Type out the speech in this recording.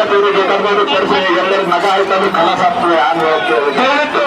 ಮುಂದಿನ ಪೀಳಿಗೆ ಮಗ